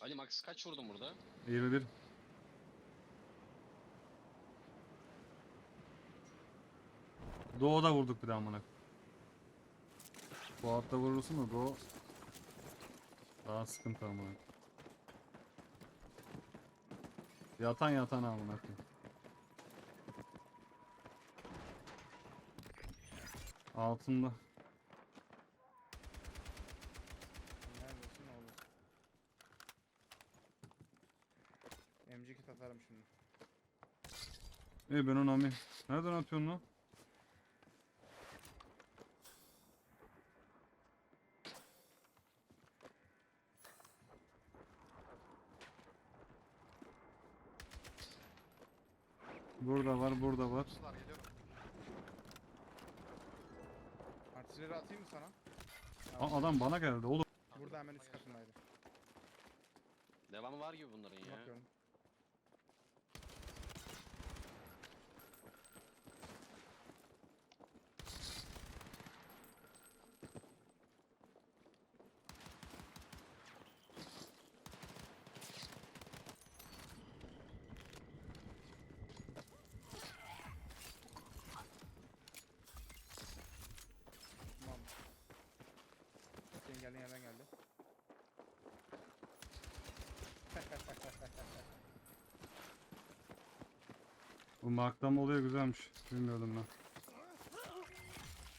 Ali Max kaç vurdun burada? 21. Doğu'da vurduk bir daha amına. Bu altta vurursun da Doğu daha sıkıntı amına. Yatan yatan amına. Altında. İyi ben onu alayım. Nereden atıyorsun lan? Burada var, burada var. Geliyorum. Artistleri atayım mı sana? Aa, adam bana geldi oğlum. Burada hemen üst katındaydı. Devamı var gibi bunların ya. Bakıyorum. Tamam. Geldiğin yerden geldi. Bu marklama oluyor güzelmiş. Bilmiyordum ben.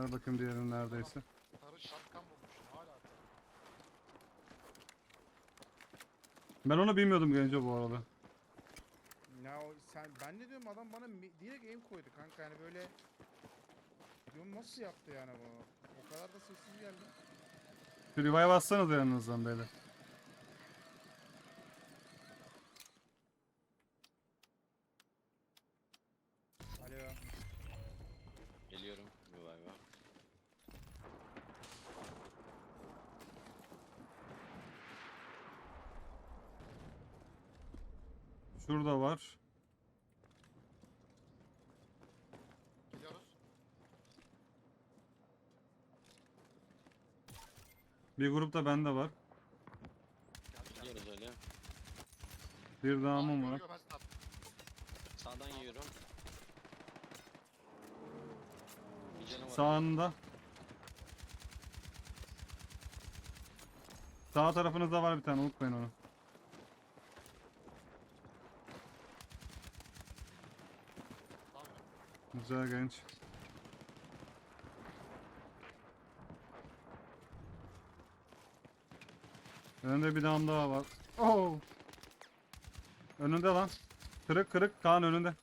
Ver bakayım diğerinin neredeyse. Bulmuşum hala. Ben onu bilmiyordum gelince bu arada. Ya o sen ben de diyorum adam bana mi- direkt aim koydu kanka yani böyle diyorum nasıl yaptı yani bunu? O kadar da sessiz geldi. Revive atsanız yanınızdan beyler. Bir grup da bende var. Gidiyoruz öyle. Bir damım var. Sağdan yiyorum. Bir. Sağında. Sağ tarafınızda var bir tane unutmayın onu. Güzel genç. Önünde bir dam daha var. Oh! Önünde lan. Kırık kırık Kaan önünde.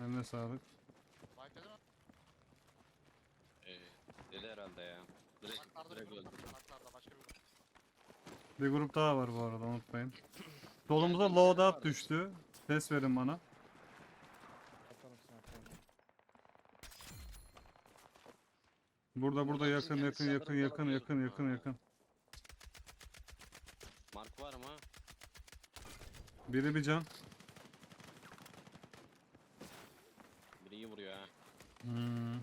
Eline sağlık. Ee, deli herhalde ya. Direkt, direkt bir öldü. grup. Naklarda başka bir grup. Bir grup daha var bu arada unutmayın. Solumuza loadout düştü. Ses verin bana. Burada burada yakın kendi yakın yakın yakın yakın yakın yakın. Mark var mı? Biri bir can. Biri iyi vuruyor ha. Hmm.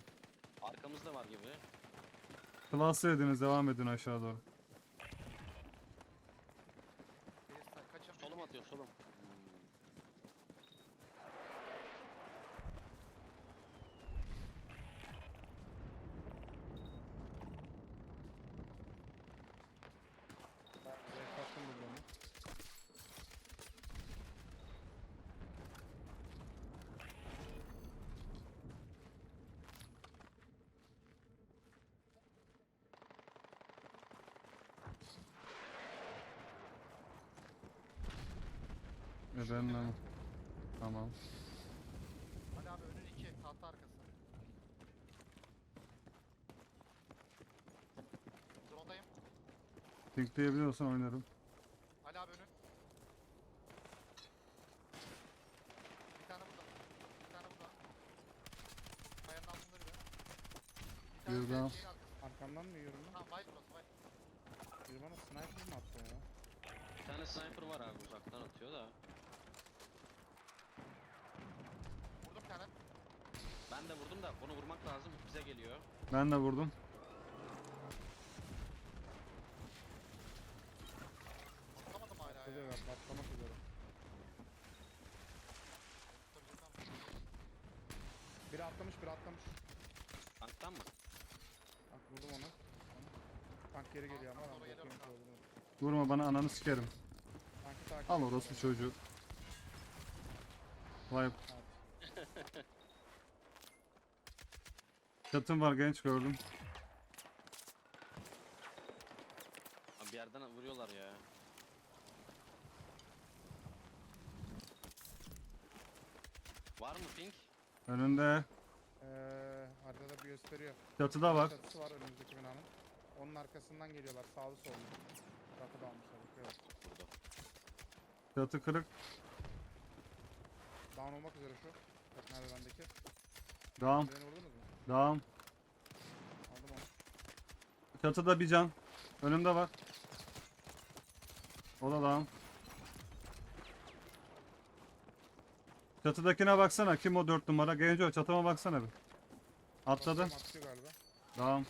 Arkamızda var gibi. Klası ediniz devam edin aşağı doğru. Birisi sen kaçın. Solum atıyor solum. Hmm. Zevk attım burada onu. Edenle mi? Tamam. Ali abi önün iki. Tahta arkası. Drone'dayım. Pinkleyebiliyorsan oynarım. Ali abi önün. Bir tane burada. Bir tane burada. Kayanın altında biri. Bir Bir tane daha. de şeyin arkası. Arkamdan mı yiyorum lan? Tamam white burası white. Biri bana sniper mi attı ya? Bir tane sniper var abi uzaktan atıyor da. Vurdum bir tane. Ben de vurdum da bunu vurmak lazım. Bize geliyor. Ben de vurdum. Atlamadım hala ya. Kılıyor ben patlamak üzere. Biri atlamış biri atlamış. Tanktan mı? Bak vurdum onu. Tank geri geliyor ama. Tank mü? Vurma bana ananı sikerim. Tankı takip Al orospu çocuğu. Vay. Çatım var genç gördüm. Abi bir yerden vuruyorlar ya. Var mı ping? Önünde. Ee, haritada bir gösteriyor. Çatıda var. Çatısı var önümüzdeki binanın. Onun arkasından geliyorlar sağlı sollu. Rakı da almışlar. bakıyorum. Burada. Çatı kırık. Down olmak üzere şu. Bak nerede bendeki. Dağım. Beni vurdunuz mu? Aldım onu. Çatıda bir can. Önümde var. O da dağım. Çatıdakine baksana. Kim o dört numara? Genco çatıma baksana bir. Atladı. Atıyor galiba. Boşalt.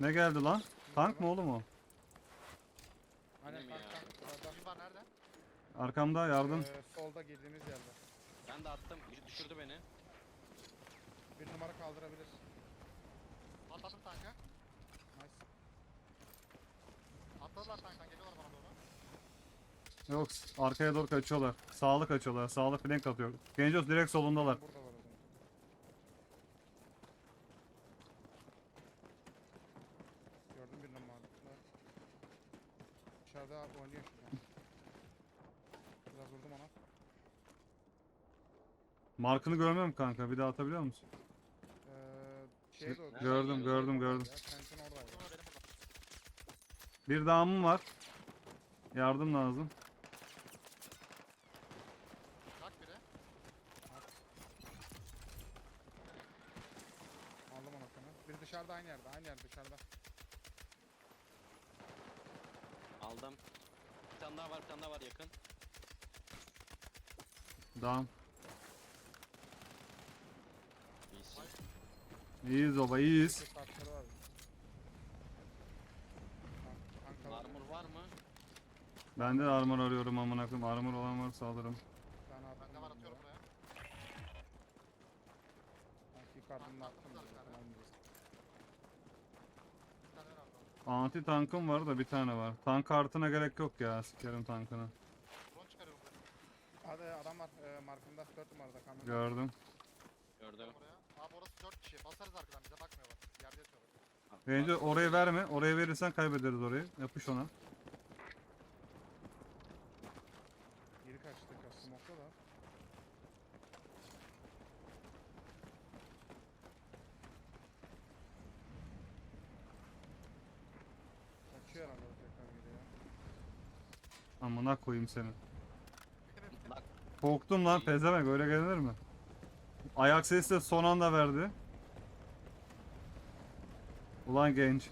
Ne geldi lan? Tank mı oğlum o? Aynen Benim tank ya. tank. Sağda. Kim var nerede? Arkamda yardım. Ee, solda girdiğimiz yerde. Ben de attım. Düşürdü beni. Bir numara kaldırabilir. Atladım tanka. Nice. Atladılar tanktan geliyorlar bana doğru. Yok arkaya doğru kaçıyorlar. Sağlı kaçıyorlar. Sağlı flank atıyor. Gencos direkt solundalar. Burada var o zaman. Gördüm bir numara. Dışarıda oynuyor şu an. Biraz vurdum ona. Markını görmüyorum kanka. Bir daha atabiliyor musun? Ee, şeye doğru. Gördüm, gördüm, gördüm. Ya, Kentin burada. Bir dağımım var. Yardım lazım. Bak biri. Aldım onu sana. Biri dışarıda aynı yerde. Aynı yerde dışarıda. Aldım. Bir tane daha var, bir tane daha var yakın. Dağım. İyiyiz baba iyiyiz. Kartları var. Tank. Armor var mı? Ben de armor arıyorum amına koyayım. Armor olan varsa alırım. Tane attım. Bende var ben atıyorum buraya. Tank yukarıdan attım. bir tane. Orada. Anti tankım var da bir tane var. Tank kartına gerek yok ya. Sikerim tankını. Drone çıkarıyorum buraya. Hadi adam var. E, markında 4 numarada kamyon. Gördüm. Gördüm. Buraya. Abi orası 4 kişi. Basarız arkadan bize bakmıyorlar. Yerde yatıyorlar. Bence orayı verme. Orayı verirsen kaybederiz orayı. Yapış ona. Geri kaçtı. Smoke'da da. Kaçıyor herhalde o tekrar geri ya. Amına koyayım seni. Bak Korktum lan pezemek öyle gelinir mi? Ayak sesi de son anda verdi. Ulan genç.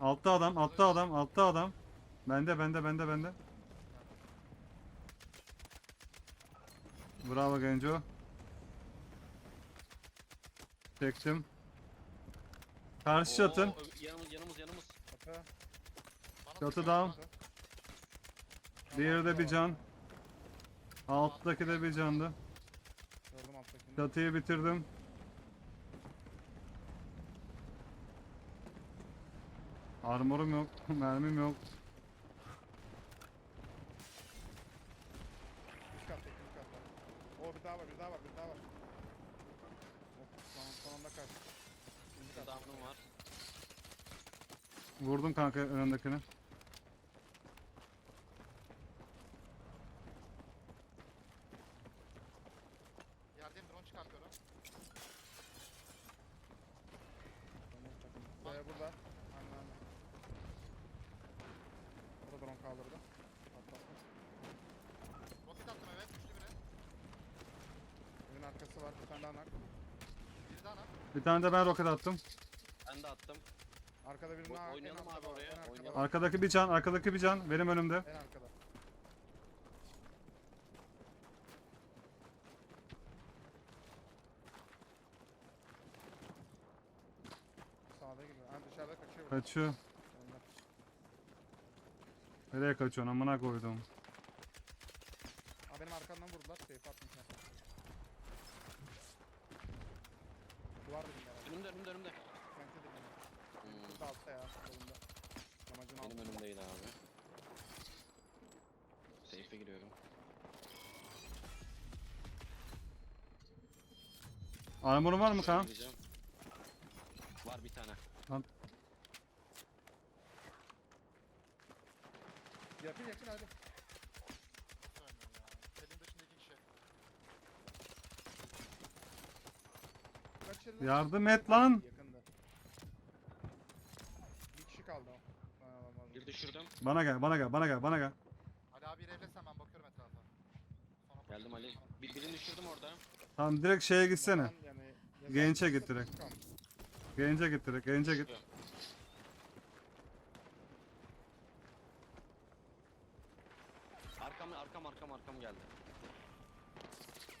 Altta adam, altta adam, altta adam. Bende, bende, bende, bende. Bravo Genco. Çektim. Karşı çatın. Yanımız yanımız yanımız. Çatı down. Diğeri de bir can. Alttaki de bir candı. Çatıyı bitirdim. Armorum yok, mermim yok. Katta, katta. Oo bir daha var, bir daha var, bir daha var. Oh, son, son anda kaçtı. İkinci kat. Down'um var. Vurdum kanka önündekini. Yerdeyim drone çıkartıyorum. Tamam, takım. Ee, burada. Aynen aynen. O da drone kaldırdı. Atlatmış. Roket attım evet. Düştü biri. Evin arkası var, bir tane daha nak. Biri daha lan. Bir tane de ben roket attım. Ben de attım. Arkada birini O- daha oynayalım arkada abi oraya, arkada Arkadaki bir can, arkadaki bir can. Benim önümde. En arkada. Sağda gibi. Ha dışarıda kaçıyor. bu. Kaçıyor. Nereye kaçıyorsun amına koydum. Ha benim arkamdan vurdular. Safe atmışlar. Duvar dibinde herhalde. Önümde önümde önümde. Sente dibinde. Hmm, Kız da altta ya. Solunda. Yamacın benim altında. önümdeydi abi. Safe'e giriyorum. Armorun var mı Şöyle kan? gireceğim. Var bir tane. Yakın yakın hadi. Ya? Dışında iki kişi. Yardım et lan. Yakında. Bir kişi kaldı o. Bir düşürdüm. Bana gel, bana gel, bana gel, bana gel. Ali abi revlesen ben bakıyorum etrafa. Sonra Geldim Ali. Bir, birini düşürdüm orada. Tamam direkt şeye gitsene. Yani Gençe git direkt. kalmış. Gence git direkt, gence git. Çıkıyor. Arkam arkam geldi.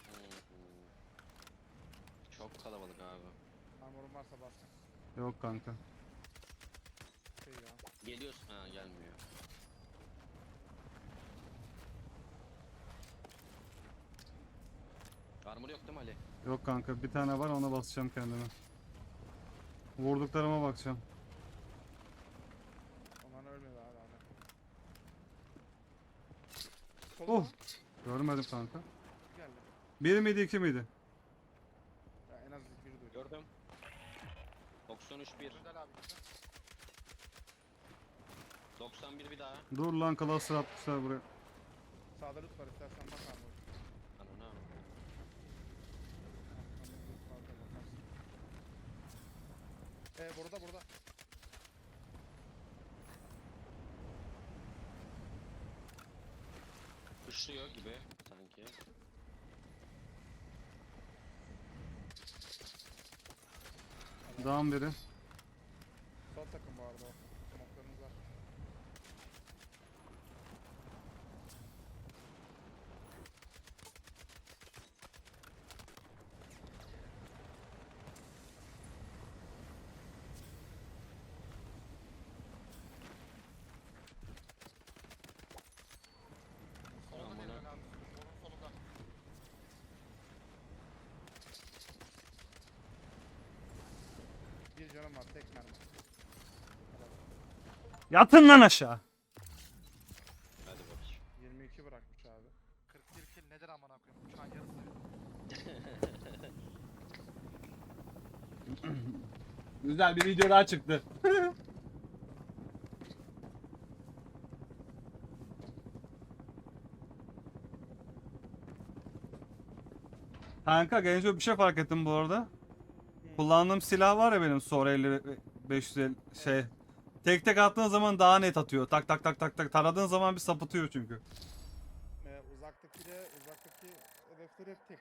Hmm. Çok kalabalık abi. Armorum varsa bas. Yok kanka. Şey ya. Geliyorsun. Ha gelmiyor. Armor yok değil mi Ali? Yok kanka bir tane var ona basacağım kendime. Vurduklarıma bakacağım. Onlar ölmedi abi hala. Oh. Görmedim kanka. geldi. Bir miydi iki miydi? Ya en az biri duydu. Gördüm. 93 1. Önde Ali abi gitti. 91 bir daha. Dur lan cluster atmışlar buraya. Sağda loot var istersen bak armor. Anana. Ee burada burada. Kışlıyor gibi sanki. Dağın biri. Sol takım arada o. Smoklarınız var. Solda Aman değil ha. Ali abi. Solun solunda. Bir canım var tek mermi. Yatın lan aşağı. Hadi bakayım. 22 bırakmış abi. 41 kill nedir amına koyayım? Uçağın yarısı. Güzel bir video daha çıktı. Kanka genco bir şey fark ettim bu arada. Kullandığım silah var ya benim Sor 50 ve 550 şey. Tek tek attığın zaman daha net atıyor. Tak tak tak tak tak taradığın zaman bir sapıtıyor çünkü. Ee, uzaktaki de uzaktaki hedefleri hep tek